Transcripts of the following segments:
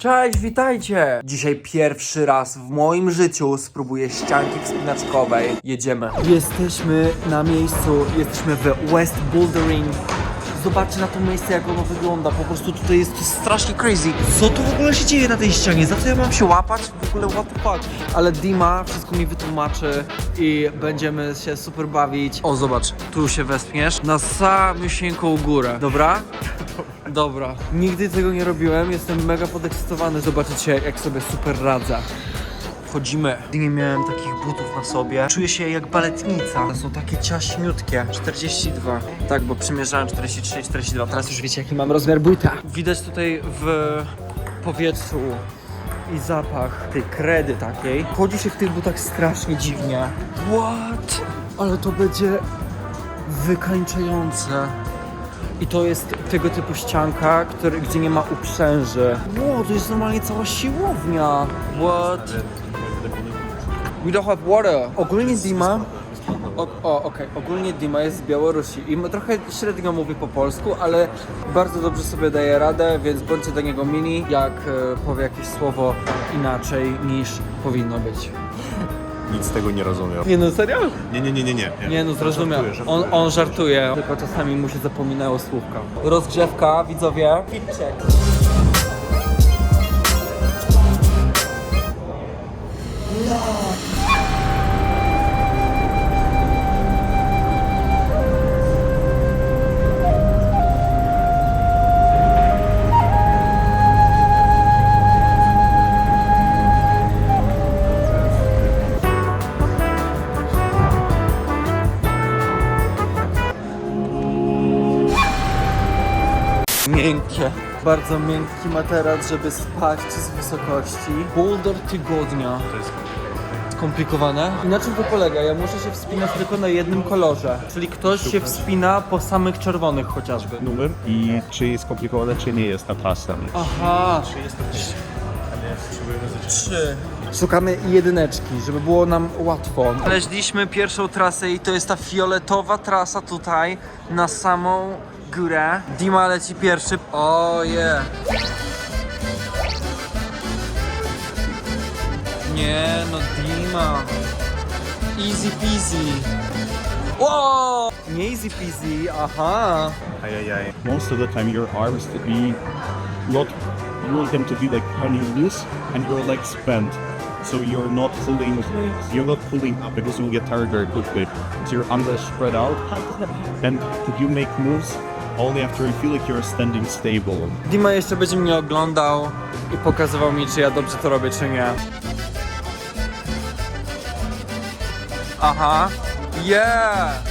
Cześć, witajcie! Dzisiaj pierwszy raz w moim życiu spróbuję ścianki wspinaczkowej. Jedziemy. Jesteśmy na miejscu, jesteśmy w West Bouldering. Zobaczcie na to miejsce, jak ono wygląda. Po prostu tutaj jest to strasznie crazy. Co tu w ogóle się dzieje na tej ścianie? Za co ja mam się łapać? W ogóle what the fuck? Ale Dima wszystko mi wytłumaczy i będziemy się super bawić. O, zobacz, tu się wespniesz na samiusieńką górę, dobra? Dobra. Nigdy tego nie robiłem, jestem mega podekscytowany. Zobaczycie, jak sobie super radzę. Wchodzimy. Nie miałem takich butów na sobie. Czuję się jak baletnica. To są takie ciaśniutkie. 42. Tak, bo przymierzałem 43, 42. Teraz już wiecie, jaki mam rozmiar buta. Widać tutaj w powietrzu i zapach tej kredy takiej. Chodzi się w tych butach strasznie dziwnie. What? Ale to będzie wykańczające. I to jest tego typu ścianka, który, gdzie nie ma uprzęży. Wow, to jest normalnie cała siłownia. What? We don't have water. Ogólnie Dima... O, o okej. Ogólnie Dima jest z Białorusi i trochę średnio mówi po polsku, ale bardzo dobrze sobie daje radę, więc bądźcie do niego mini, jak e, powie jakieś słowo inaczej niż powinno być. Nic z tego nie rozumiem. Nie no, serio? Nie, nie, nie, nie, nie. Nie no, zrozumiał. Żartuję, On, żartuję. on żartuje, tylko czasami mu się zapominało słówka. Rozgrzewka, widzowie. Fit Bardzo miękki materac, żeby spać z wysokości. Boulder tygodnia. To jest Skomplikowane. I na czym to polega? Ja muszę się wspinać tylko na jednym kolorze. Czyli ktoś się wspina po samych czerwonych chociażby. numer i czy jest skomplikowane, czy nie jest ta trasa. Aha. Czy jest. Trzy. Szukamy jedyneczki, żeby było nam łatwo. Znaleźliśmy pierwszą trasę i to jest ta fioletowa trasa tutaj na samą górę. Dima leci pierwszy. O je. Nie no Dima. Easy peasy. Wow! Nie easy peasy, aha. Ajajaj. most of the time your arms to be not you want them to be like honey loose and your legs bent so you're not pulling you're not pulling up because you'll get tired very quickly so your arms are spread out and you make moves only after you feel like you're standing stable Dima jeszcze będzie mnie oglądał i pokazywał mi, czy ja dobrze to robię, czy nie. Aha. Yeah!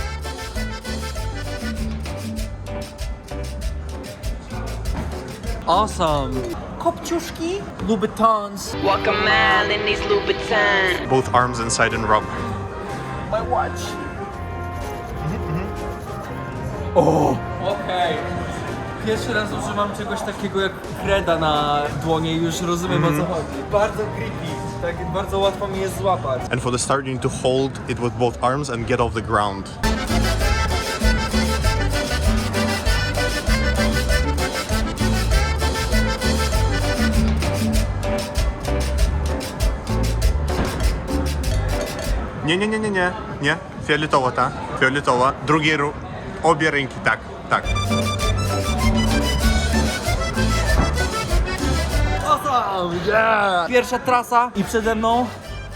Awesome. Kopciuszki? Louboutins. Walk a mile in these Louboutins. Both arms inside and rock. My watch. O! Okej. Pierwszy raz używam czegoś takiego jak kreda na dłonie i już rozumiem o co chodzi. Bardzo creepy. Tak bardzo łatwo mi jest złapać. And for the start you need to hold it with both arms and get off the ground. Nie, nie, nie, nie, nie, nie. Fioletowa ta, fioletowa. Drugie, ru- obie ręki, tak, tak. Awesome! Yeah! Pierwsza trasa i przede mną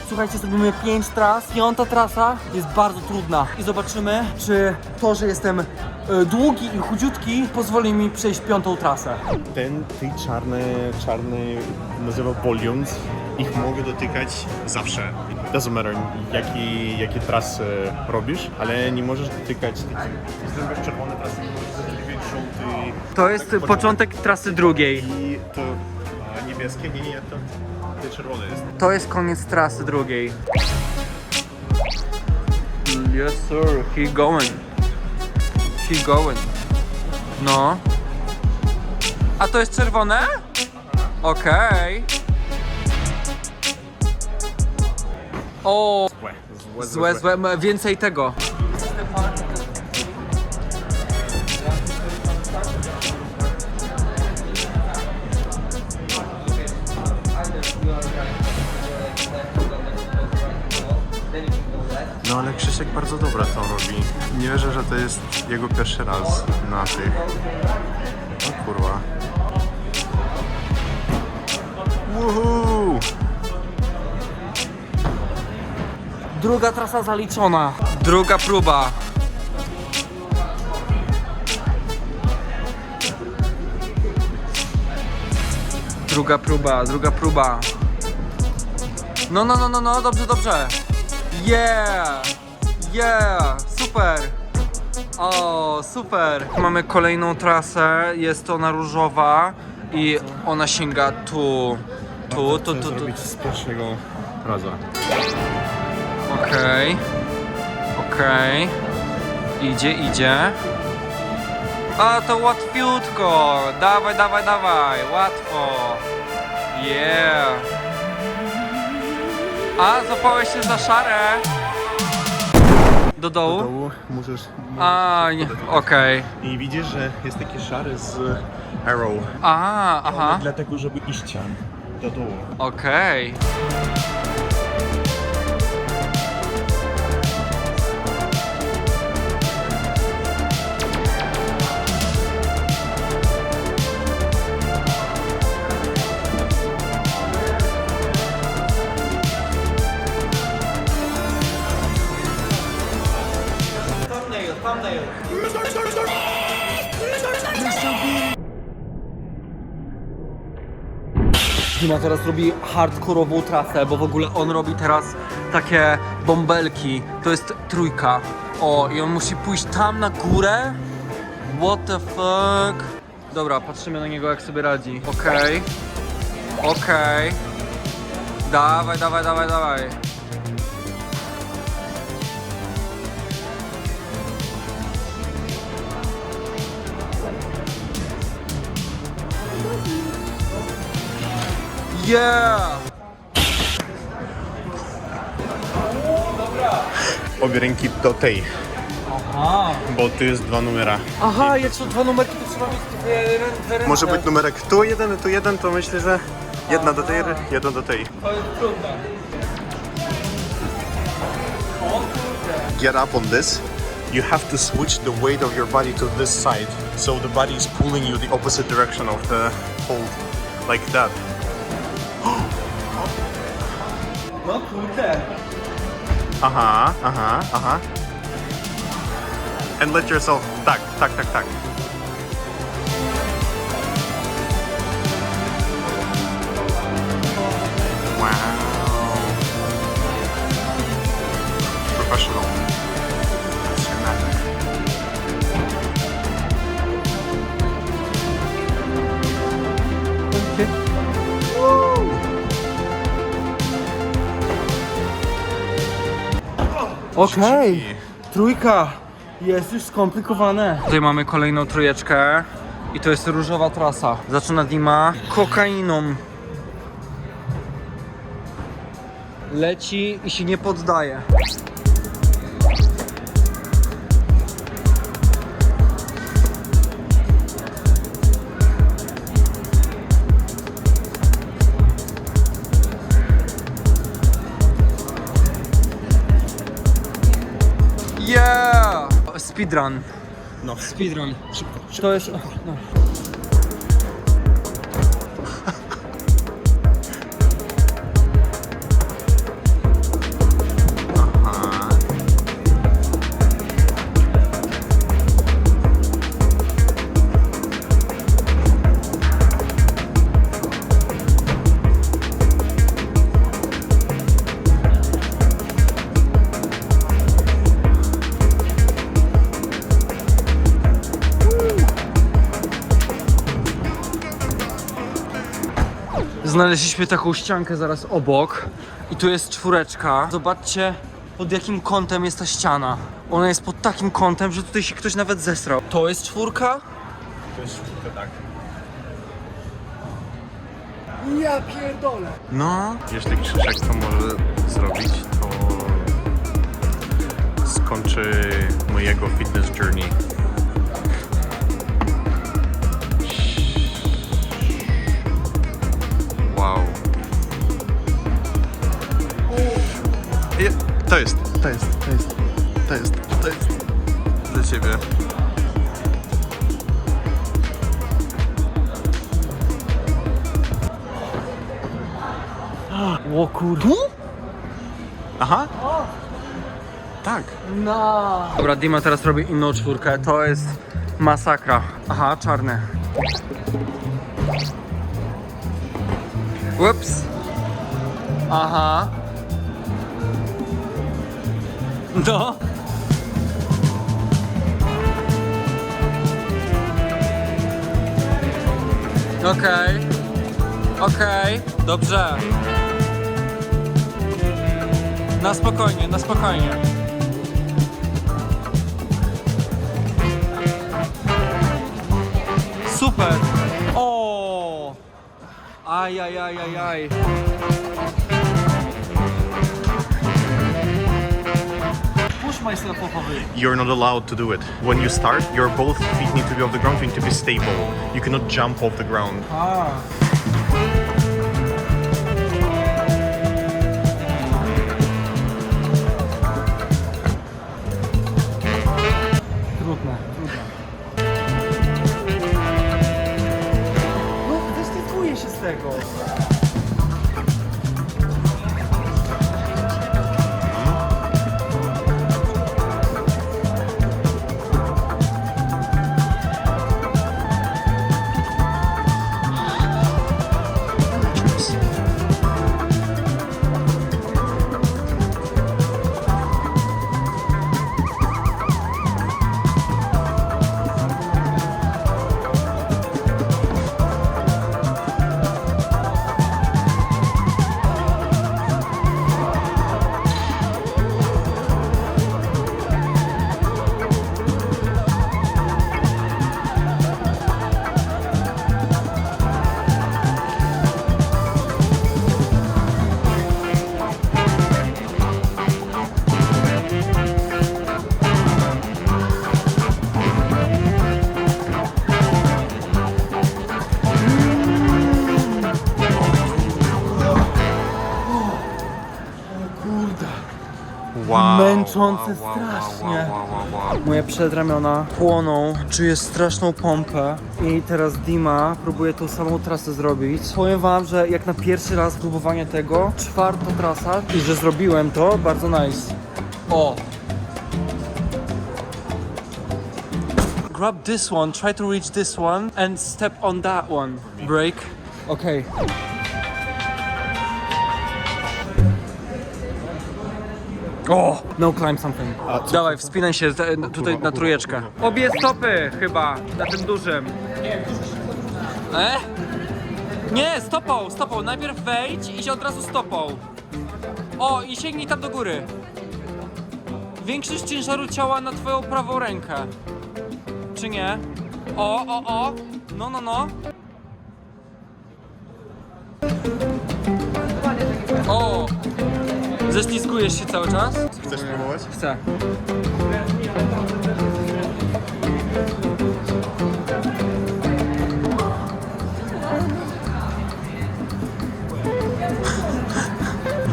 Słuchajcie, zrobimy 5 tras. Piąta trasa jest bardzo trudna. I zobaczymy, czy to, że jestem e, długi i chudziutki, pozwoli mi przejść piątą trasę. Ten, tej czarne, czarne nazywa volumes. Ich mogę dotykać zawsze. Doesn't matter, jaki, jakie trasy robisz, ale nie możesz dotykać takich... Zrobisz czerwone trasy, nie możesz żółty To jest początek trasy drugiej. i to a, niebieskie, nie, nie, to, to czerwone jest. To jest koniec trasy drugiej. Yes sir, he going. He going. No. A to jest czerwone? Okej. O, Złe, złe, złe, złe, więcej tego. No ale Krzysiek bardzo dobre to robi. Nie wierzę, że to jest jego pierwszy raz na tych. O kurwa. Woohoo! Druga trasa zaliczona. Druga próba. Druga próba, druga próba. No, no, no, no, no, dobrze, dobrze. Yeah! Yeah! Super! O, super! Mamy kolejną trasę, jest ona różowa i ona sięga tu. Tu, tu, tu, tu. zrobić z pierwszego raza. Okej. Okej. Idzie, idzie. A to łatwiutko. Dawaj, dawaj, dawaj. Łatwo. Yeah. A, złapałeś się za szarę. Do dołu? dołu możesz... A, nie. Okej. I widzisz, że jest taki szary z arrow. A, aha. Dlatego, żeby iść tam. Do dołu. Okej. Dima teraz robi hardkorową trasę, bo w ogóle on robi teraz takie bąbelki. To jest trójka. O, i on musi pójść tam na górę? What the fuck? Dobra, patrzymy na niego jak sobie radzi. Okej. Okej. Dawaj, dawaj, dawaj, dawaj. Yeah! Obie ręki do tej, Aha. bo tu jest dwa numera. Aha, jak są dwa numerki, to trzeba mieć dwie, rę- dwie ręce. Może być numerek tu jeden, tu jeden, to myślę, że jedna do tej, jedna do tej. To jest trudne. Get up on this. You have to switch the weight of your body to this side. So the body is pulling you the opposite direction of the hold. Like that. No kurde. Aha, aha, aha. And let yourself, tak, tak, tak, tak. Okej. Trójka. Jest już skomplikowane. Tutaj mamy kolejną trójeczkę. I to jest różowa trasa. Zaczyna Dima kokainą. Leci i się nie poddaje. Speedrun. No. Speedrun. To jest... No. Znaleźliśmy taką ściankę zaraz obok i tu jest czwóreczka. Zobaczcie pod jakim kątem jest ta ściana. Ona jest pod takim kątem, że tutaj się ktoś nawet zesrał. To jest czwórka? To jest sztuka, tak. Ja pierdolę. No. Jeśli Krzysiek to może zrobić, to skończy mojego fitness journey. Wow. Je- To jest, to jest, to jest, to jest, to jest dla ciebie. O kurde. Aha. Tak. No. Dobra, Dima teraz robi inną czwórkę. To jest masakra. Aha, czarne. Ups. Aha. No. Okej. Okej. Dobrze. Na spokojnie, na spokojnie. Super! Aj, aj, aj, aj, aj. Push myself off of it. You're not allowed to do it. When you start, your both feet need to be off the ground. You need to be stable. You cannot jump off the ground. A. Męczące strasznie. Moje przedramiona płoną, czuję straszną pompę i teraz Dima próbuje tą samą trasę zrobić. Powiem wam, że jak na pierwszy raz próbowanie tego, czwarta trasa i że zrobiłem to, bardzo nice. O! Grab this one, try to reach this one and step on that one. Break. Okay. O! No climb something. Dawaj, wspinaj się z- tutaj na trójeczkę. Obie stopy chyba, na tym dużym. E? Nie, stopą, stopą. Najpierw wejdź i się od razu stopą. O, i sięgnij tam do góry. Większość ciężaru ciała na twoją prawą rękę. Czy nie? O, o, o. No, no, no. Ześlizgujesz się cały czas? Chcesz spróbować? Chcę.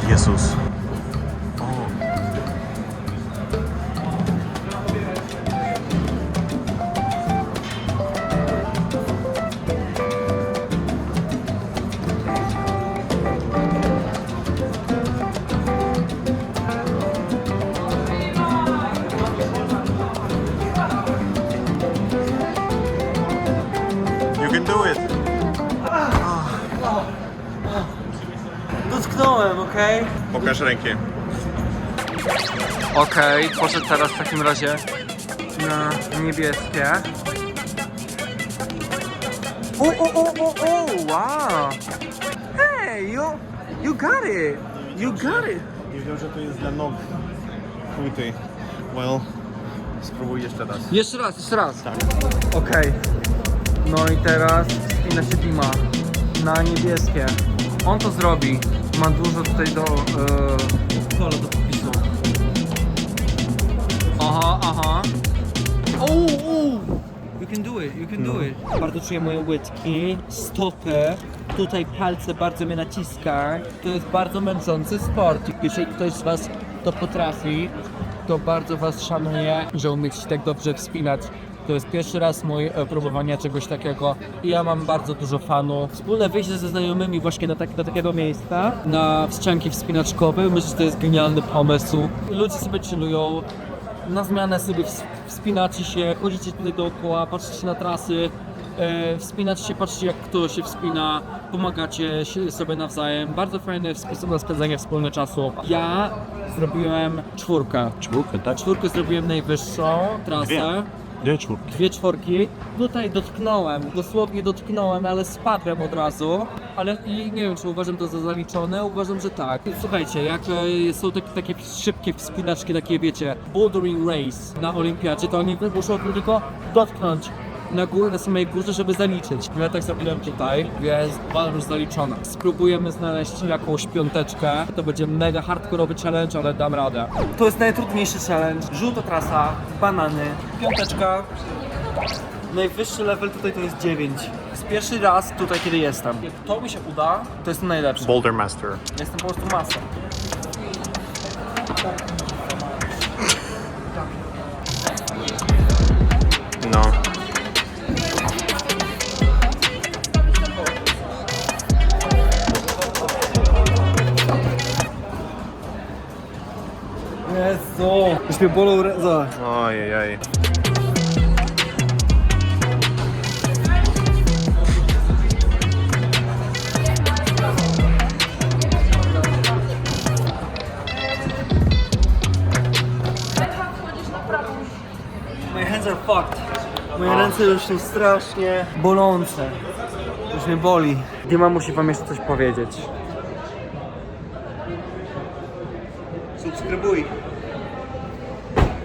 Jezus. Pokaż rękę. Okej, poszedł teraz w takim razie na niebieskie. O, o, o, o, o, wow! Hey, you, you got it! You got it! Nie wiem, że to jest dla nóg płyty. Well, spróbuj jeszcze raz. Jeszcze raz, jeszcze raz. Tak. Okej. No i teraz spina się Dima na niebieskie. On to zrobi. Ma dużo tutaj do e, do popisu. Aha, aha. O, o! You can do it, you can do it. Bardzo czuję moje łydki, stopy. tutaj palce bardzo mnie naciska. To jest bardzo męczący sport. Jeżeli ktoś z Was to potrafi, to bardzo Was szanuję, że umiecie się tak dobrze wspinać. To jest pierwszy raz mój e, próbowania czegoś takiego i ja mam bardzo dużo fanów. Wspólne wyjście ze znajomymi właśnie do, tak, do takiego miejsca, na wstrzęki wspinaczkowe, myślę, że to jest genialny pomysł. Ludzie sobie chillują, na zmianę sobie ws- wspinacie się, chodzicie tutaj dookoła, patrzycie na trasy, e, wspinacie się, patrzycie jak kto się wspina, pomagacie sobie nawzajem. Bardzo fajny sposób na spędzanie wspólnego czasu. Ja zrobiłem czwórkę. Czwórkę, tak? Czwórkę zrobiłem najwyższą trasę. Dwie. Dwie czwórki. Dwie czwórki. Tutaj dotknąłem, dosłownie dotknąłem, ale spadłem od razu. Ale i nie wiem, czy uważam to za zaliczone. Uważam, że tak. Słuchajcie, jak e, są takie, takie szybkie wspinaczki, takie wiecie, bouldering race na olimpiadzie, to oni muszą tylko dotknąć na górę, na samej górze, żeby zaliczyć. Ja tak zrobiłem tutaj, więc uważam, że zaliczone. Spróbujemy znaleźć jakąś piąteczkę. To będzie mega hardkorowy challenge, ale dam radę. To jest najtrudniejszy challenge. Żółta trasa, banany, piąteczka. Najwyższy level tutaj to jest 9. Jest pierwszy raz tutaj, kiedy jestem. Jak to mi się uda, to jest najlepsze. Boulder Master. Jestem po prostu masą. Jezu! Już mnie bolą ręce. Ojej. My hands are fucked. Moje ręce już są strasznie bolące. Już mnie boli. Dima musi wam jeszcze coś powiedzieć. Subskrybuj.